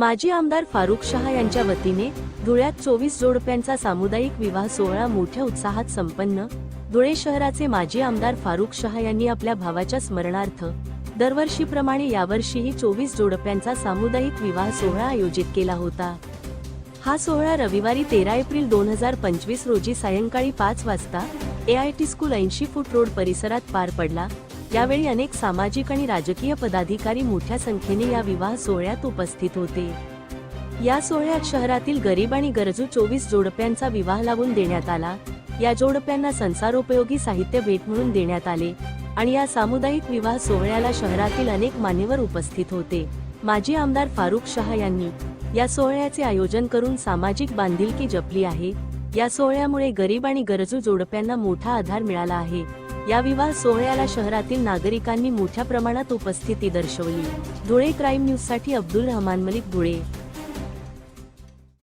माजी आमदार फारुख शहा यांच्या वतीने धुळ्यात चोवीस जोडप्यांचा सामुदायिक विवाह सोहळा मोठ्या उत्साहात संपन्न. धुळे शहराचे माजी आमदार फारुख शहा यांनी आपल्या भावाच्या स्मरणार्थ दरवर्षीप्रमाणे यावर्षीही चोवीस जोडप्यांचा सामुदायिक विवाह सोहळा आयोजित केला होता. हा सोहळा रविवारी तेरा एप्रिल दोन हजार पंचवीस रोजी सायंकाळी पाच वाजता एआयटी स्कूल ऐंशी फूट रोड परिसरात पार पडला. यावेळी अनेक सामाजिक आणि राजकीय पदाधिकारी मोठ्या संख्येने या विवाह सोहळ्यात उपस्थित होते. या सोहळ्यात शहरातील गरीब आणि गरजू चोवीस जोडप्यांचा विवाह लावून देण्यात आला. या जोडप्यांना संसारोपयोगी साहित्य भेट म्हणून देण्यात आले आणि या सामुदायिक विवाह सोहळ्याला शहरातील अनेक मान्यवर उपस्थित होते. माजी आमदार फारुख शहा यांनी या सोहळ्याचे आयोजन करून सामाजिक बांधिलकी जपली आहे. या सोहळ्यामुळे गरीब आणि गरजू जोडप्यांना मोठा आधार मिळाला आहे. या विवाह सोहळ्याला शहरातील नागरिकांनी मोठ्या प्रमाणात उपस्थिती दर्शवली. धुळे क्राईम न्यूजसाठी अब्दुल रहमान मलिक धुळे.